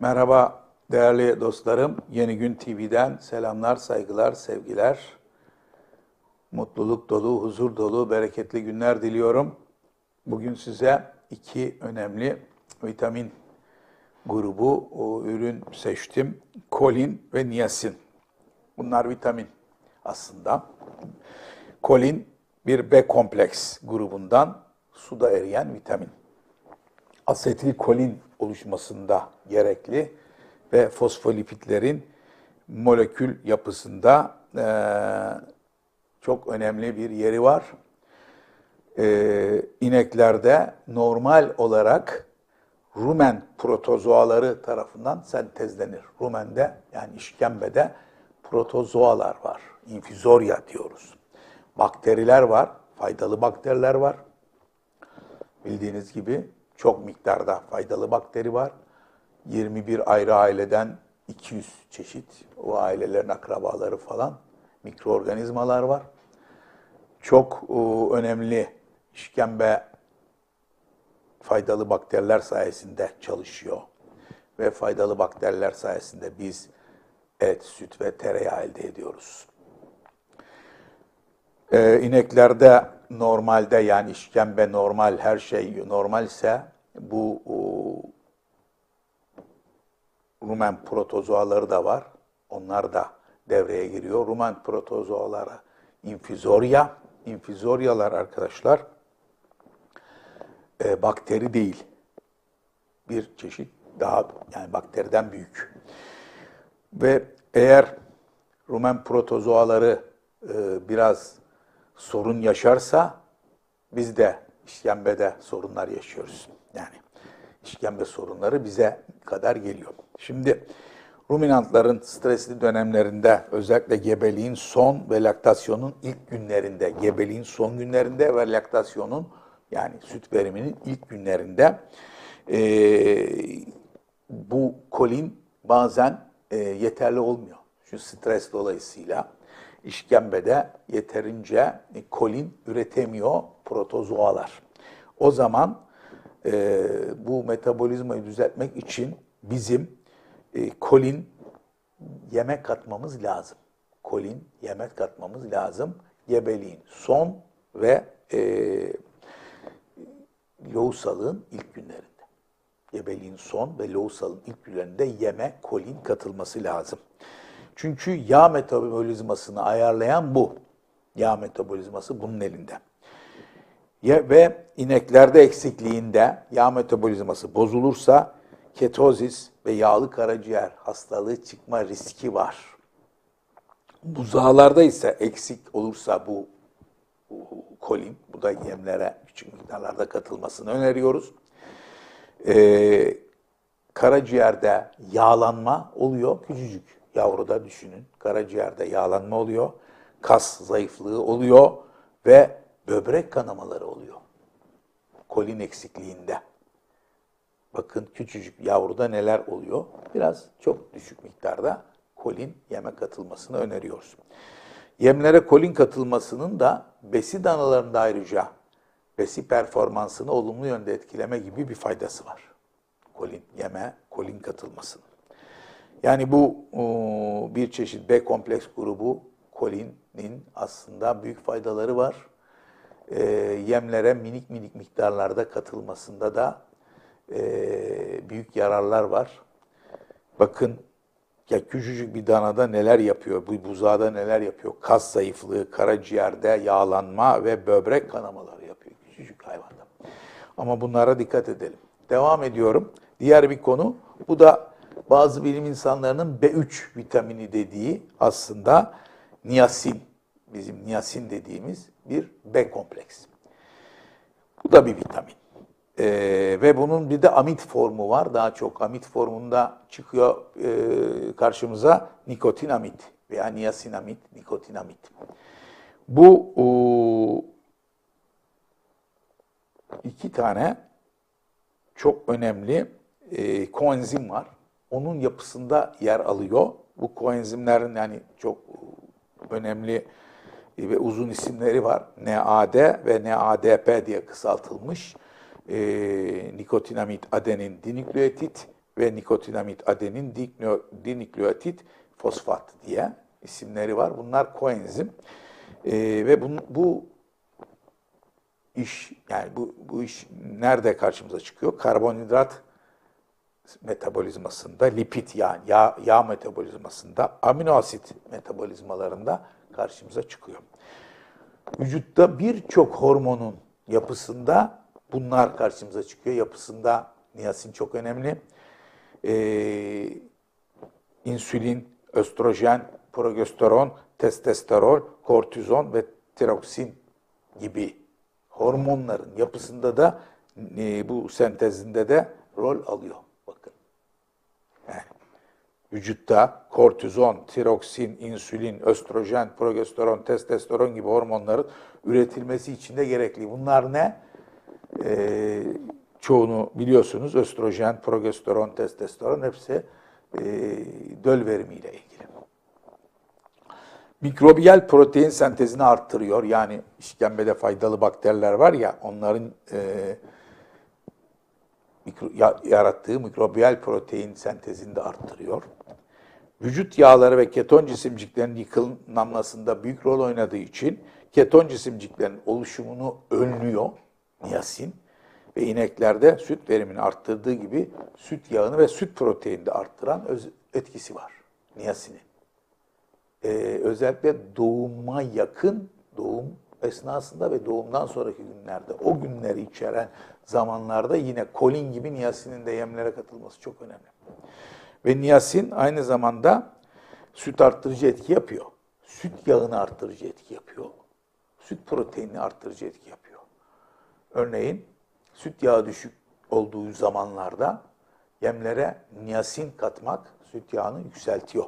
Merhaba değerli dostlarım. Yeni Gün TV'den selamlar, saygılar, sevgiler. Mutluluk dolu, huzur dolu, bereketli günler diliyorum. Bugün size iki önemli vitamin grubu o ürün seçtim. Kolin ve niyasin. Bunlar vitamin aslında. Kolin bir B kompleks grubundan suda eriyen vitamin asetilkolin oluşmasında gerekli ve fosfolipitlerin molekül yapısında eee, çok önemli bir yeri var. Eee ineklerde normal olarak rumen protozoaları tarafından sentezlenir. Rumende yani işkembede protozoalar var. İnfizorya diyoruz. Bakteriler var, faydalı bakteriler var. Bildiğiniz gibi çok miktarda faydalı bakteri var. 21 ayrı aileden 200 çeşit, o ailelerin akrabaları falan mikroorganizmalar var. Çok e, önemli işkembe faydalı bakteriler sayesinde çalışıyor. Ve faydalı bakteriler sayesinde biz et, süt ve tereyağı elde ediyoruz. Ee, ineklerde normalde yani işkembe normal, her şey normalse bu o, rumen protozoaları da var. Onlar da devreye giriyor. Rumen protozoaları infizorya. İnfizoryalar arkadaşlar e, bakteri değil. Bir çeşit daha yani bakteriden büyük. Ve eğer rumen protozoaları e, biraz sorun yaşarsa biz de işkembede sorunlar yaşıyoruz. Yani işkembe sorunları bize kadar geliyor. Şimdi ruminantların stresli dönemlerinde özellikle gebeliğin son ve laktasyonun ilk günlerinde, gebeliğin son günlerinde ve laktasyonun yani süt veriminin ilk günlerinde eee, bu kolin bazen eee, yeterli olmuyor. Şu stres dolayısıyla işkembede yeterince e, kolin üretemiyor protozoalar. O zaman e, bu metabolizmayı düzeltmek için bizim e, kolin yemek katmamız lazım. Kolin yemek katmamız lazım. Gebeliğin son ve e, lohusalığın ilk günlerinde. Gebeliğin son ve lohusalığın ilk günlerinde yeme kolin katılması lazım. Çünkü yağ metabolizmasını ayarlayan bu. Yağ metabolizması bunun elinde. Ya, ve ineklerde eksikliğinde yağ metabolizması bozulursa ketozis ve yağlı karaciğer hastalığı çıkma riski var. Buzağlarda ise eksik olursa bu, kolin, bu da yemlere küçük miktarlarda katılmasını öneriyoruz. Ee, karaciğerde yağlanma oluyor küçücük yavruda düşünün. Karaciğerde yağlanma oluyor, kas zayıflığı oluyor ve böbrek kanamaları oluyor. Kolin eksikliğinde. Bakın küçücük yavruda neler oluyor? Biraz çok düşük miktarda kolin yeme katılmasını öneriyoruz. Yemlere kolin katılmasının da besi danalarında ayrıca besi performansını olumlu yönde etkileme gibi bir faydası var. Kolin yeme, kolin katılmasının. Yani bu o, bir çeşit B kompleks grubu kolinin aslında büyük faydaları var. E, yemlere minik minik miktarlarda katılmasında da e, büyük yararlar var. Bakın ya küçücük bir danada neler yapıyor, bu buzağda neler yapıyor. Kas zayıflığı, karaciğerde yağlanma ve böbrek kanamaları yapıyor küçücük hayvanda. Ama bunlara dikkat edelim. Devam ediyorum. Diğer bir konu, bu da bazı bilim insanlarının B3 vitamini dediği aslında niyasin, bizim niyasin dediğimiz bir B kompleks. Bu da bir vitamin. Ee, ve bunun bir de amit formu var. Daha çok amit formunda çıkıyor e, karşımıza nikotinamid veya niasinamid, nikotinamid. Bu o, iki tane çok önemli e, koenzim var. Onun yapısında yer alıyor. Bu koenzimlerin yani çok önemli ve uzun isimleri var. NAD ve NADP diye kısaltılmış. E, nikotinamid adenin dinükleotit ve nikotinamid adenin dinükleotit fosfat diye isimleri var. Bunlar koenzim. E, ve bu, bu iş yani bu, bu iş nerede karşımıza çıkıyor? Karbonhidrat metabolizmasında, lipid yani yağ, yağ metabolizmasında, amino asit metabolizmalarında karşımıza çıkıyor. Vücutta birçok hormonun yapısında bunlar karşımıza çıkıyor. Yapısında niyasin çok önemli. Ee, insülin, östrojen, progesteron, testosteron, kortizon ve tiroksin gibi hormonların yapısında da e, bu sentezinde de rol alıyor. Bakın. Yani vücutta kortizon, tiroksin, insülin, östrojen, progesteron, testosteron gibi hormonların üretilmesi için de gerekli. Bunlar ne? Ee, çoğunu biliyorsunuz. Östrojen, progesteron, testosteron hepsi e, döl verimiyle ilgili. Mikrobiyal protein sentezini arttırıyor. Yani işkembede faydalı bakteriler var ya onların e, mikro, ya, yarattığı mikrobiyal protein sentezini de arttırıyor. Vücut yağları ve keton cisimciklerin yıkılmasında büyük rol oynadığı için keton cisimciklerin oluşumunu önlüyor niyasin ve ineklerde süt verimini arttırdığı gibi süt yağını ve süt proteinini de arttıran öz etkisi var niyasinin e, özellikle doğuma yakın doğum esnasında ve doğumdan sonraki günlerde o günleri içeren zamanlarda yine kolin gibi niyasinin de yemlere katılması çok önemli. Ve niyasin aynı zamanda süt arttırıcı etki yapıyor. Süt yağını arttırıcı etki yapıyor. Süt proteinini arttırıcı etki yapıyor. Örneğin süt yağı düşük olduğu zamanlarda yemlere niyasin katmak süt yağını yükseltiyor.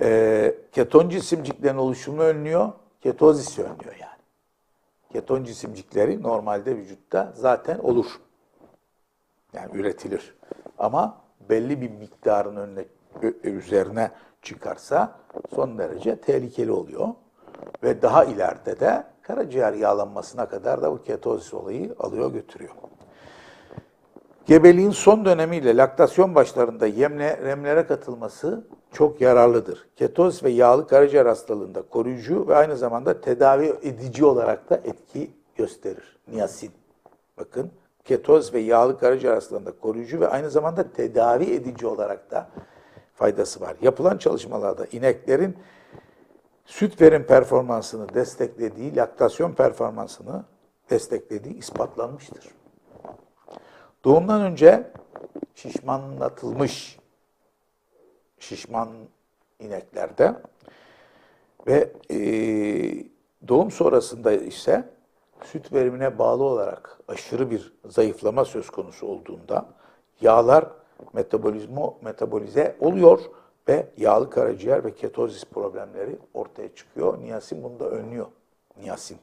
E, keton cisimciklerin oluşumu önlüyor, ketozisi önlüyor yani. Keton cisimcikleri normalde vücutta zaten olur. Yani üretilir. Ama belli bir miktarın önüne üzerine çıkarsa son derece tehlikeli oluyor. Ve daha ileride de karaciğer yağlanmasına kadar da bu ketozis olayı alıyor götürüyor. Gebeliğin son dönemiyle laktasyon başlarında yemle, remlere katılması çok yararlıdır. Ketoz ve yağlı karaciğer hastalığında koruyucu ve aynı zamanda tedavi edici olarak da etki gösterir. Niyasin. Bakın ketoz ve yağlı karaciğer hastalığında koruyucu ve aynı zamanda tedavi edici olarak da faydası var. Yapılan çalışmalarda ineklerin süt verim performansını desteklediği, laktasyon performansını desteklediği ispatlanmıştır. Doğumdan önce şişmanlatılmış şişman ineklerde ve e, doğum sonrasında ise süt verimine bağlı olarak aşırı bir zayıflama söz konusu olduğunda yağlar metabolizmo metabolize oluyor ve yağlı karaciğer ve ketozis problemleri ortaya çıkıyor. Niyasin bunu da önlüyor. Niyasin.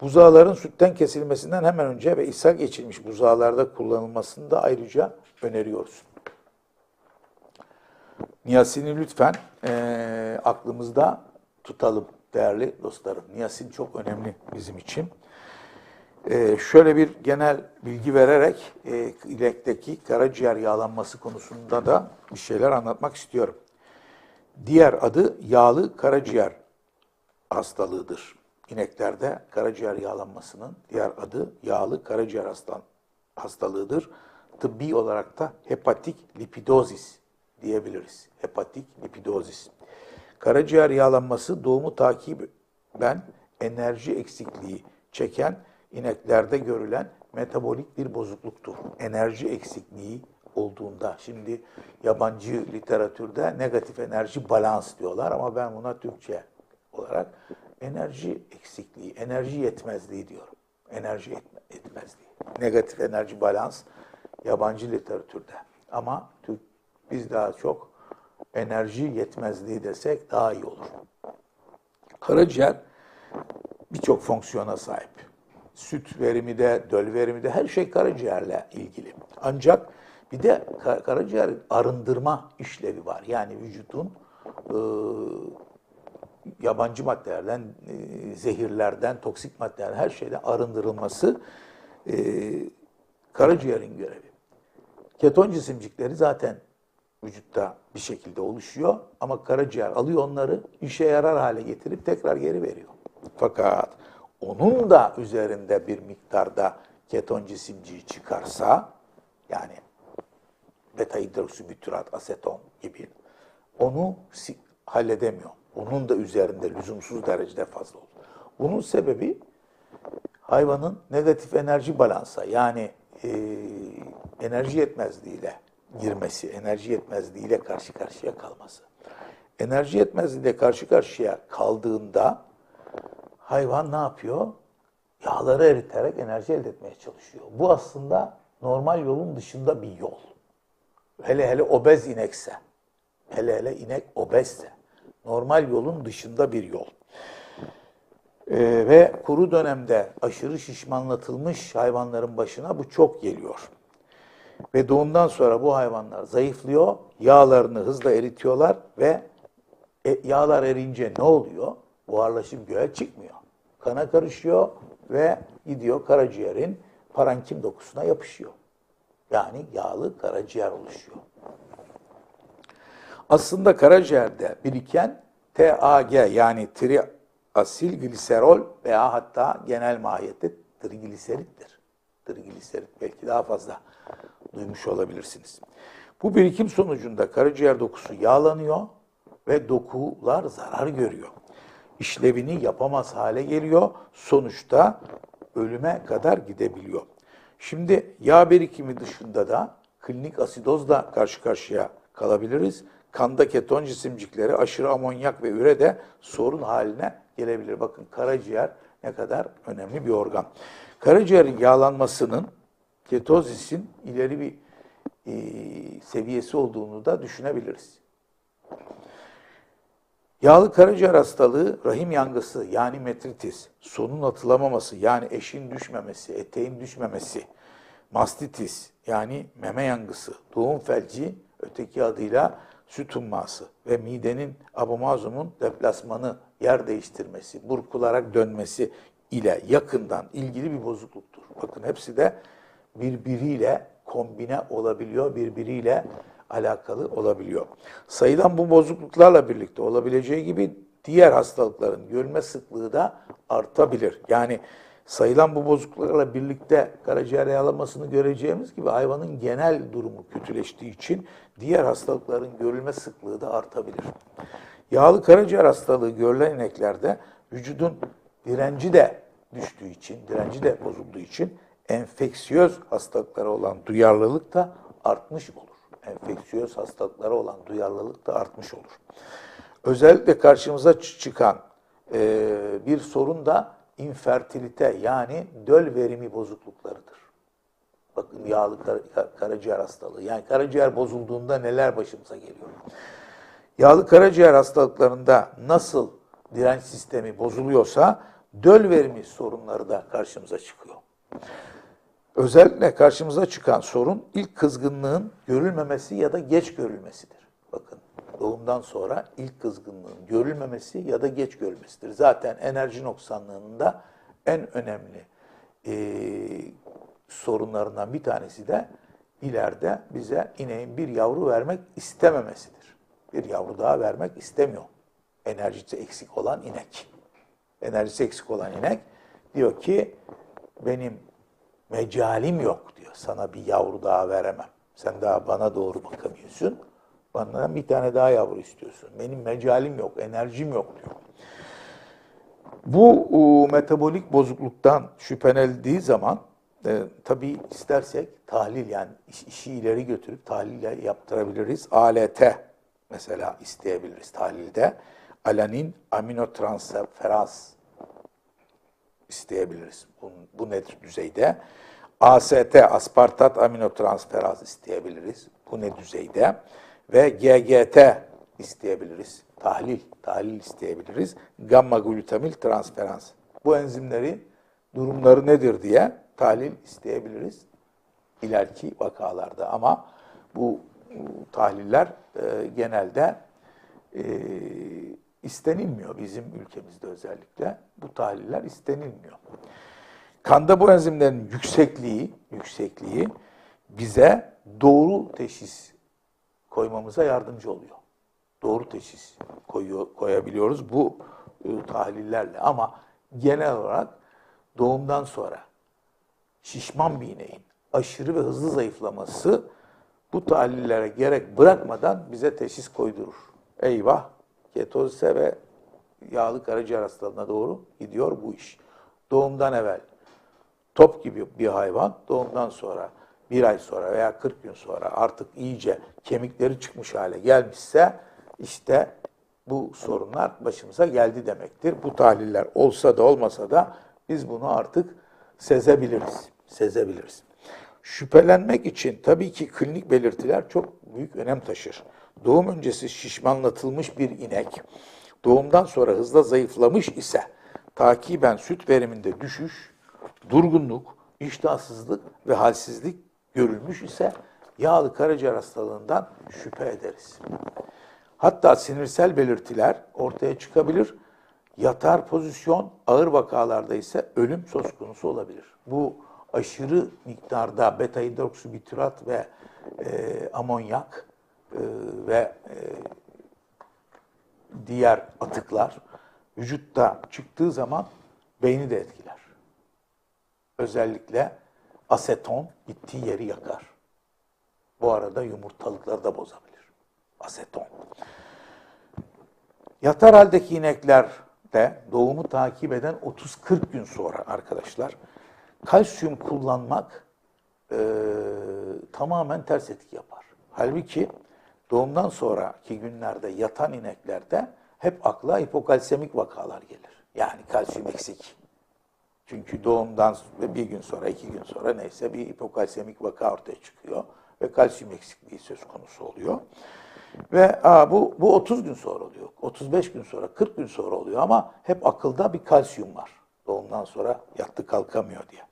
Buzağların sütten kesilmesinden hemen önce ve ishal geçilmiş buzağlarda kullanılmasını da ayrıca öneriyoruz. Niyasin'i lütfen e, aklımızda tutalım değerli dostlarım. Niyasin çok önemli bizim için. E, şöyle bir genel bilgi vererek e, ilekteki karaciğer yağlanması konusunda da bir şeyler anlatmak istiyorum. Diğer adı yağlı karaciğer hastalığıdır. İneklerde karaciğer yağlanmasının diğer adı yağlı karaciğer hastalığıdır. Tıbbi olarak da hepatik lipidozis diyebiliriz. Hepatik lipidozis. Karaciğer yağlanması doğumu takiben enerji eksikliği çeken ineklerde görülen metabolik bir bozukluktur. Enerji eksikliği olduğunda. Şimdi yabancı literatürde negatif enerji balans diyorlar ama ben buna Türkçe olarak enerji eksikliği, enerji yetmezliği diyorum. Enerji yetmezliği. Negatif enerji balans yabancı literatürde. Ama Türk biz daha çok enerji yetmezliği desek daha iyi olur. Karaciğer birçok fonksiyona sahip. Süt verimi de, döl verimi de her şey karaciğerle ilgili. Ancak bir de ka- karaciğer arındırma işlevi var. Yani vücudun e, yabancı maddelerden, e, zehirlerden, toksik maddelerden her şeyden arındırılması e, karaciğerin görevi. Keton cisimcikleri zaten vücutta bir şekilde oluşuyor ama karaciğer alıyor onları işe yarar hale getirip tekrar geri veriyor. Fakat onun da üzerinde bir miktarda keton cisimciği çıkarsa yani beta hidroksibütürat, aseton gibi onu halledemiyor. Onun da üzerinde lüzumsuz derecede fazla olur. Bunun sebebi hayvanın negatif enerji balansa yani e, enerji yetmezliğiyle girmesi, enerji yetmezliğiyle karşı karşıya kalması. Enerji yetmezliğiyle karşı karşıya kaldığında hayvan ne yapıyor? Yağları eriterek enerji elde etmeye çalışıyor. Bu aslında normal yolun dışında bir yol. Hele hele obez inekse, hele hele inek obezse, normal yolun dışında bir yol. Ee, ve kuru dönemde aşırı şişmanlatılmış hayvanların başına bu çok geliyor. Ve doğumdan sonra bu hayvanlar zayıflıyor, yağlarını hızla eritiyorlar ve e, yağlar erince ne oluyor? Buharlaşıp göğe çıkmıyor. Kana karışıyor ve gidiyor karaciğerin parenkim dokusuna yapışıyor. Yani yağlı karaciğer oluşuyor. Aslında karaciğerde biriken TAG yani triasil gliserol veya hatta genel mahiyette trigliserittir. Trigliserit belki daha fazla duymuş olabilirsiniz. Bu birikim sonucunda karaciğer dokusu yağlanıyor ve dokular zarar görüyor. İşlevini yapamaz hale geliyor. Sonuçta ölüme kadar gidebiliyor. Şimdi yağ birikimi dışında da klinik asidozla karşı karşıya kalabiliriz. Kanda keton cisimcikleri, aşırı amonyak ve üre de sorun haline gelebilir. Bakın karaciğer ne kadar önemli bir organ. Karaciğerin yağlanmasının ketozisin ileri bir e, seviyesi olduğunu da düşünebiliriz. Yağlı karaciğer hastalığı, rahim yangısı yani metritis, sonun atılamaması yani eşin düşmemesi, eteğin düşmemesi, mastitis yani meme yangısı, doğum felci, öteki adıyla süt humması ve midenin abomazumun deplasmanı, yer değiştirmesi, burkularak dönmesi ile yakından ilgili bir bozukluktur. Bakın hepsi de birbiriyle kombine olabiliyor, birbiriyle alakalı olabiliyor. Sayılan bu bozukluklarla birlikte olabileceği gibi diğer hastalıkların görülme sıklığı da artabilir. Yani sayılan bu bozukluklarla birlikte karaciğer yağlamasını göreceğimiz gibi hayvanın genel durumu kötüleştiği için diğer hastalıkların görülme sıklığı da artabilir. Yağlı karaciğer hastalığı görülen ineklerde vücudun direnci de düştüğü için, direnci de bozulduğu için enfeksiyöz hastalıklara olan duyarlılık da artmış olur. Enfeksiyöz hastalıklara olan duyarlılık da artmış olur. Özellikle karşımıza çı- çıkan e, bir sorun da infertilite yani döl verimi bozukluklarıdır. Bakın yağlı kar- karaciğer hastalığı. Yani karaciğer bozulduğunda neler başımıza geliyor? Yağlı karaciğer hastalıklarında nasıl direnç sistemi bozuluyorsa döl verimi sorunları da karşımıza çıkıyor. Özellikle karşımıza çıkan sorun ilk kızgınlığın görülmemesi ya da geç görülmesidir. Bakın doğumdan sonra ilk kızgınlığın görülmemesi ya da geç görülmesidir. Zaten enerji noksanlığının da en önemli eee, sorunlarından bir tanesi de ileride bize ineğin bir yavru vermek istememesidir. Bir yavru daha vermek istemiyor. Enerjisi eksik olan inek. Enerjisi eksik olan inek diyor ki benim mecalim yok diyor. Sana bir yavru daha veremem. Sen daha bana doğru bakamıyorsun. Bana bir tane daha yavru istiyorsun. Benim mecalim yok, enerjim yok diyor. Bu e, metabolik bozukluktan şüphelenildiği zaman e, tabii istersek tahlil yani iş- işi ileri götürüp tahlille yaptırabiliriz. ALT mesela isteyebiliriz tahlilde. Alanin aminotransferaz isteyebiliriz. Bu, bu nedir düzeyde? AST, aspartat aminotransferaz isteyebiliriz. Bu ne düzeyde? Ve GGT isteyebiliriz. Tahlil, tahlil isteyebiliriz. Gamma glutamil transferans. Bu enzimlerin durumları nedir diye tahlil isteyebiliriz ileriki vakalarda ama bu tahliller e, genelde e, istenilmiyor bizim ülkemizde özellikle. Bu tahliller istenilmiyor. Kanda bu enzimlerin yüksekliği, yüksekliği bize doğru teşhis koymamıza yardımcı oluyor. Doğru teşhis koyuyor, koyabiliyoruz bu e, tahlillerle ama genel olarak doğumdan sonra şişman bir ineğin aşırı ve hızlı zayıflaması bu tahlillere gerek bırakmadan bize teşhis koydurur. Eyvah, ketozise ve yağlı karaciğer hastalığına doğru gidiyor bu iş. Doğumdan evvel top gibi bir hayvan doğumdan sonra bir ay sonra veya 40 gün sonra artık iyice kemikleri çıkmış hale gelmişse işte bu sorunlar başımıza geldi demektir. Bu tahliller olsa da olmasa da biz bunu artık sezebiliriz. Sezebiliriz. Şüphelenmek için tabii ki klinik belirtiler çok büyük önem taşır. Doğum öncesi şişmanlatılmış bir inek, doğumdan sonra hızla zayıflamış ise takiben süt veriminde düşüş, durgunluk, iştahsızlık ve halsizlik görülmüş ise yağlı karaciğer hastalığından şüphe ederiz. Hatta sinirsel belirtiler ortaya çıkabilir. Yatar pozisyon ağır vakalarda ise ölüm söz konusu olabilir. Bu aşırı miktarda beta hidroksibütirat ve e, amonyak e, ve e, diğer atıklar vücutta çıktığı zaman beyni de etkiler. Özellikle aseton gittiği yeri yakar. Bu arada yumurtalıkları da bozabilir. Aseton. Yatar haldeki ineklerde doğumu takip eden 30-40 gün sonra arkadaşlar kalsiyum kullanmak e, tamamen ters etki yapar. Halbuki doğumdan sonraki günlerde yatan ineklerde hep akla hipokalsemik vakalar gelir. Yani kalsiyum eksik. Çünkü doğumdan bir gün sonra, iki gün sonra neyse bir hipokalsemik vaka ortaya çıkıyor ve kalsiyum eksikliği söz konusu oluyor. Ve aa, bu, bu 30 gün sonra oluyor, 35 gün sonra, 40 gün sonra oluyor ama hep akılda bir kalsiyum var. Doğumdan sonra yattı kalkamıyor diye.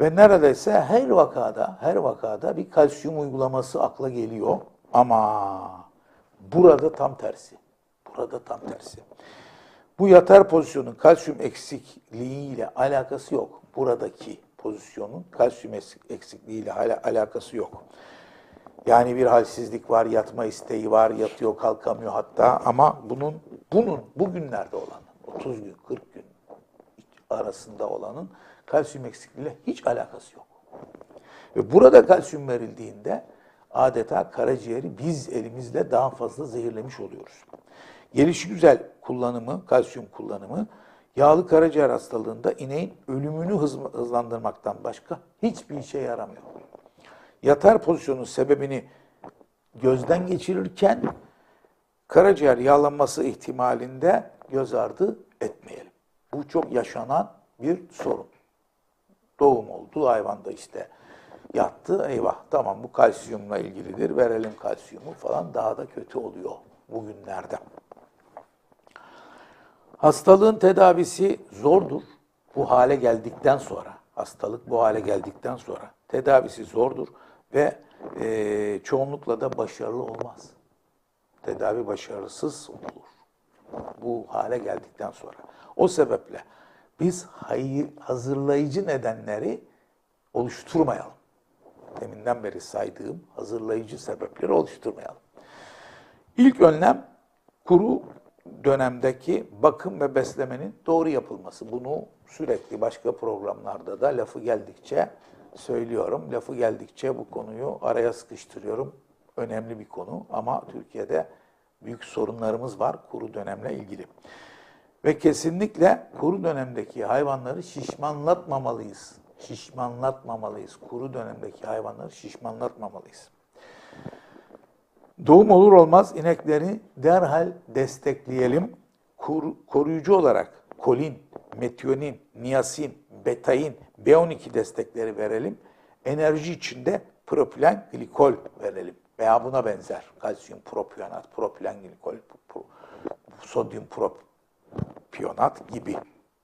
Ve neredeyse her vakada, her vakada bir kalsiyum uygulaması akla geliyor. Ama burada tam tersi. Burada tam tersi. Bu yatar pozisyonun kalsiyum eksikliğiyle alakası yok. Buradaki pozisyonun kalsiyum eksikliğiyle alakası yok. Yani bir halsizlik var, yatma isteği var, yatıyor, kalkamıyor hatta ama bunun bunun bugünlerde olan 30 gün, 40 gün arasında olanın kalsiyum eksikliğiyle hiç alakası yok. Ve burada kalsiyum verildiğinde adeta karaciğeri biz elimizle daha fazla zehirlemiş oluyoruz. Gelişi güzel kullanımı, kalsiyum kullanımı yağlı karaciğer hastalığında ineğin ölümünü hızlandırmaktan başka hiçbir işe yaramıyor. Yatar pozisyonun sebebini gözden geçirirken karaciğer yağlanması ihtimalinde göz ardı etmeyelim. Bu çok yaşanan bir sorun. Doğum oldu, hayvanda işte yattı, eyvah tamam bu kalsiyumla ilgilidir, verelim kalsiyumu falan daha da kötü oluyor bugünlerde. Hastalığın tedavisi zordur. Bu hale geldikten sonra, hastalık bu hale geldikten sonra tedavisi zordur ve e, çoğunlukla da başarılı olmaz. Tedavi başarısız olur. Bu hale geldikten sonra. O sebeple biz hayır, hazırlayıcı nedenleri oluşturmayalım. Deminden beri saydığım hazırlayıcı sebepleri oluşturmayalım. İlk önlem kuru dönemdeki bakım ve beslemenin doğru yapılması. Bunu sürekli başka programlarda da lafı geldikçe söylüyorum. Lafı geldikçe bu konuyu araya sıkıştırıyorum. Önemli bir konu ama Türkiye'de büyük sorunlarımız var kuru dönemle ilgili. Ve kesinlikle kuru dönemdeki hayvanları şişmanlatmamalıyız. Şişmanlatmamalıyız. Kuru dönemdeki hayvanları şişmanlatmamalıyız. Doğum olur olmaz inekleri derhal destekleyelim. Kur, koruyucu olarak kolin, metionin, niyasin, betain, B12 destekleri verelim. Enerji içinde propilen glikol verelim. veya buna benzer kalsiyum propionat, propilenglikol, pro- sodyum propionat gibi,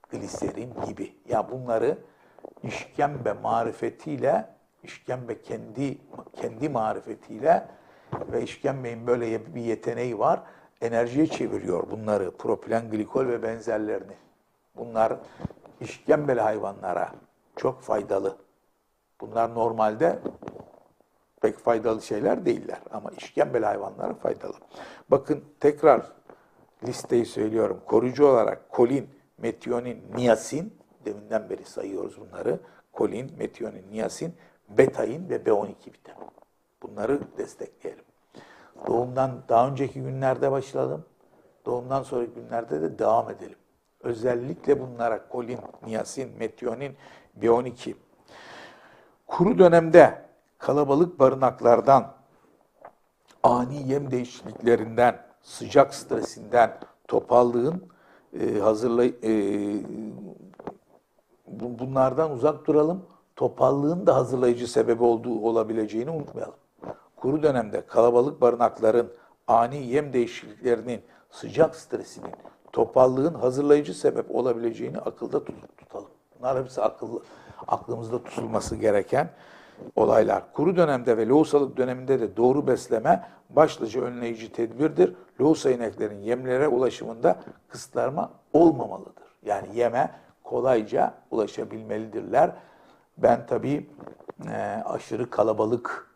gliserin gibi. Ya bunları işkembe marifetiyle, işkembe kendi kendi marifetiyle ve işkembenin böyle bir yeteneği var. Enerjiye çeviriyor bunları, propilen glikol ve benzerlerini. Bunlar işkembeli hayvanlara çok faydalı. Bunlar normalde pek faydalı şeyler değiller ama işkembeli hayvanlara faydalı. Bakın tekrar listeyi söylüyorum. Koruyucu olarak kolin, metionin, niyasin, deminden beri sayıyoruz bunları. Kolin, metionin, niyasin, betain ve B12 vitamin. Bunları destekleyelim. Doğumdan daha önceki günlerde başladım. Doğumdan sonraki günlerde de devam edelim. Özellikle bunlara kolin, niyasin, metionin, B12. Kuru dönemde kalabalık barınaklardan, ani yem değişikliklerinden, sıcak stresinden, topallığın e, hazırlay e, bunlardan uzak duralım. Topallığın da hazırlayıcı sebebi olduğu olabileceğini unutmayalım. Kuru dönemde kalabalık barınakların ani yem değişikliklerinin, sıcak stresinin, topallığın hazırlayıcı sebep olabileceğini akılda tut- tutalım. Bunlar hepsi akıllı, aklımızda tutulması gereken olaylar. Kuru dönemde ve lohusalık döneminde de doğru besleme başlıca önleyici tedbirdir. Lohusa ineklerin yemlere ulaşımında kısıtlanma olmamalıdır. Yani yeme kolayca ulaşabilmelidirler. Ben tabii e, aşırı kalabalık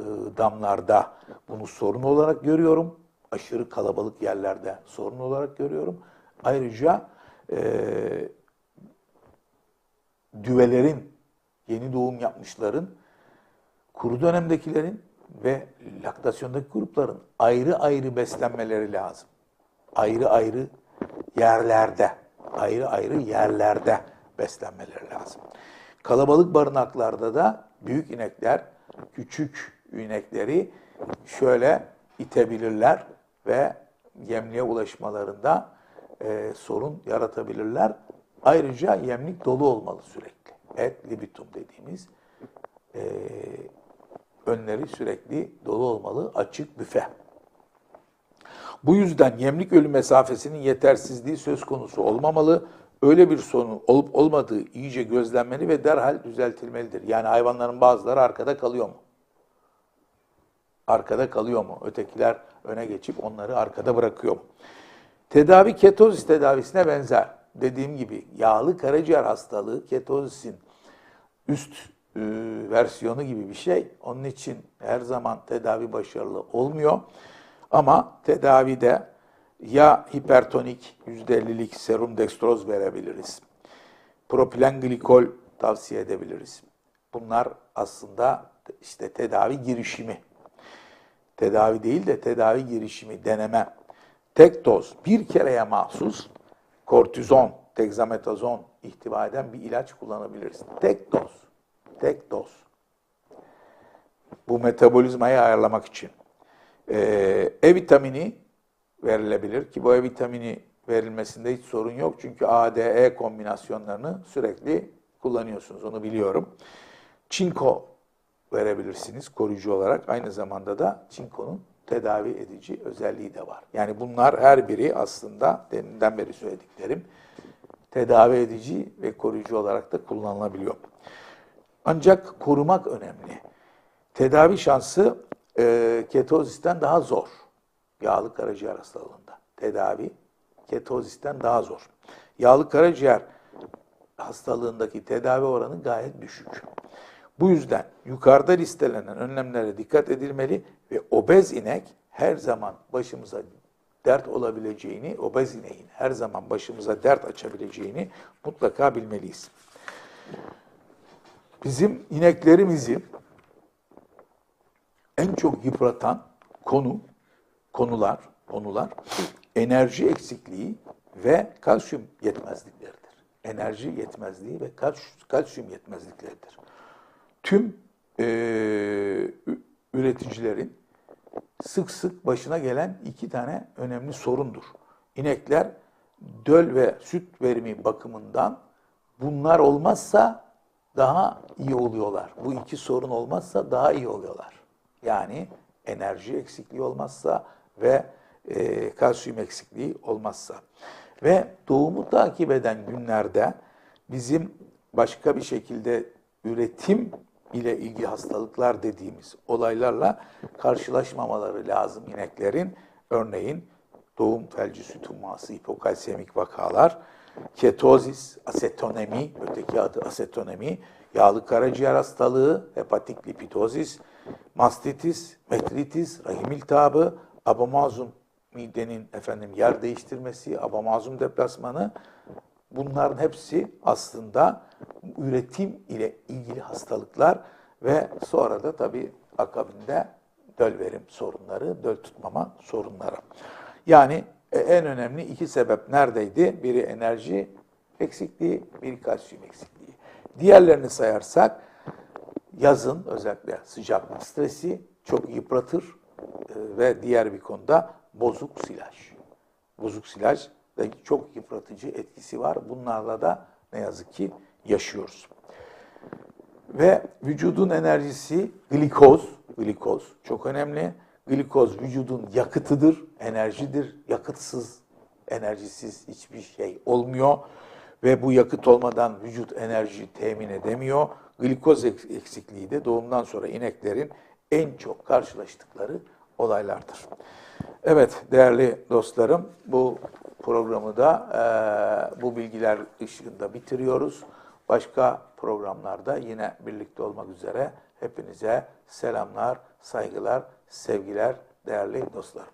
e, damlarda bunu sorun olarak görüyorum. Aşırı kalabalık yerlerde sorun olarak görüyorum. Ayrıca e, düvelerin, yeni doğum yapmışların, kuru dönemdekilerin ve laktasyondaki grupların ayrı ayrı beslenmeleri lazım. Ayrı ayrı yerlerde, ayrı ayrı yerlerde beslenmeleri lazım. Kalabalık barınaklarda da büyük inekler küçük inekleri şöyle itebilirler ve yemliğe ulaşmalarında e, sorun yaratabilirler. Ayrıca yemlik dolu olmalı sürekli. Et libitum dediğimiz e, önleri sürekli dolu olmalı, açık büfe. Bu yüzden yemlik ölü mesafesinin yetersizliği söz konusu olmamalı. Öyle bir sorun olup olmadığı iyice gözlenmeli ve derhal düzeltilmelidir. Yani hayvanların bazıları arkada kalıyor mu? Arkada kalıyor mu? Ötekiler öne geçip onları arkada bırakıyor mu? Tedavi ketozis tedavisine benzer. Dediğim gibi yağlı karaciğer hastalığı ketozisin üst e, versiyonu gibi bir şey. Onun için her zaman tedavi başarılı olmuyor. Ama tedavide ya hipertonik %50'lik serum dextroz verebiliriz. Propilen glikol tavsiye edebiliriz. Bunlar aslında işte tedavi girişimi. Tedavi değil de tedavi girişimi, deneme. Tek doz, bir kereye mahsus kortizon, dexametazon ihtiva eden bir ilaç kullanabiliriz. Tek doz. Tek doz. Bu metabolizmayı ayarlamak için. Ee, E vitamini verilebilir ki bu E vitamini verilmesinde hiç sorun yok. Çünkü A, D, E kombinasyonlarını sürekli kullanıyorsunuz. Onu biliyorum. Çinko verebilirsiniz koruyucu olarak. Aynı zamanda da çinkonun tedavi edici özelliği de var. Yani bunlar her biri aslında deminden beri söylediklerim tedavi edici ve koruyucu olarak da kullanılabiliyor. Ancak korumak önemli. Tedavi şansı e, ketozisten daha zor. Yağlı karaciğer hastalığında. Tedavi ketozisten daha zor. Yağlı karaciğer hastalığındaki tedavi oranı gayet düşük. Bu yüzden yukarıda listelenen önlemlere dikkat edilmeli ve obez inek her zaman başımıza dert olabileceğini, obez ineğin her zaman başımıza dert açabileceğini mutlaka bilmeliyiz. Bizim ineklerimizi en çok yıpratan konu, konular, konular enerji eksikliği ve kalsiyum yetmezlikleridir. Enerji yetmezliği ve kalsiyum yetmezlikleridir. Tüm ü- üreticilerin sık sık başına gelen iki tane önemli sorundur. İnekler döl ve süt verimi bakımından bunlar olmazsa daha iyi oluyorlar. Bu iki sorun olmazsa daha iyi oluyorlar. Yani enerji eksikliği olmazsa ve e, kalsiyum eksikliği olmazsa. Ve doğumu takip eden günlerde bizim başka bir şekilde üretim ile ilgili hastalıklar dediğimiz olaylarla karşılaşmamaları lazım ineklerin. Örneğin doğum felci süt humması, hipokalsemik vakalar, ketozis, asetonemi, öteki adı asetonemi, yağlı karaciğer hastalığı, hepatik lipidozis, mastitis, metritis, rahim iltihabı, abomazum midenin efendim yer değiştirmesi, abomazum deplasmanı bunların hepsi aslında üretim ile ilgili hastalıklar ve sonra da tabii akabinde döl verim sorunları, döl tutmama sorunları. Yani e, en önemli iki sebep neredeydi? Biri enerji eksikliği, biri kalsiyum eksikliği. Diğerlerini sayarsak yazın özellikle sıcaklık stresi çok yıpratır e, ve diğer bir konuda bozuk silaj. Bozuk silaj da çok yıpratıcı etkisi var. Bunlarla da ne yazık ki yaşıyoruz. Ve vücudun enerjisi glikoz, glikoz çok önemli. Glikoz vücudun yakıtıdır, enerjidir. Yakıtsız, enerjisiz hiçbir şey olmuyor. Ve bu yakıt olmadan vücut enerji temin edemiyor. Glikoz eksikliği de doğumdan sonra ineklerin en çok karşılaştıkları olaylardır. Evet değerli dostlarım bu programı da e, bu bilgiler ışığında bitiriyoruz. Başka programlarda yine birlikte olmak üzere hepinize selamlar, saygılar, sevgiler değerli dostlarım.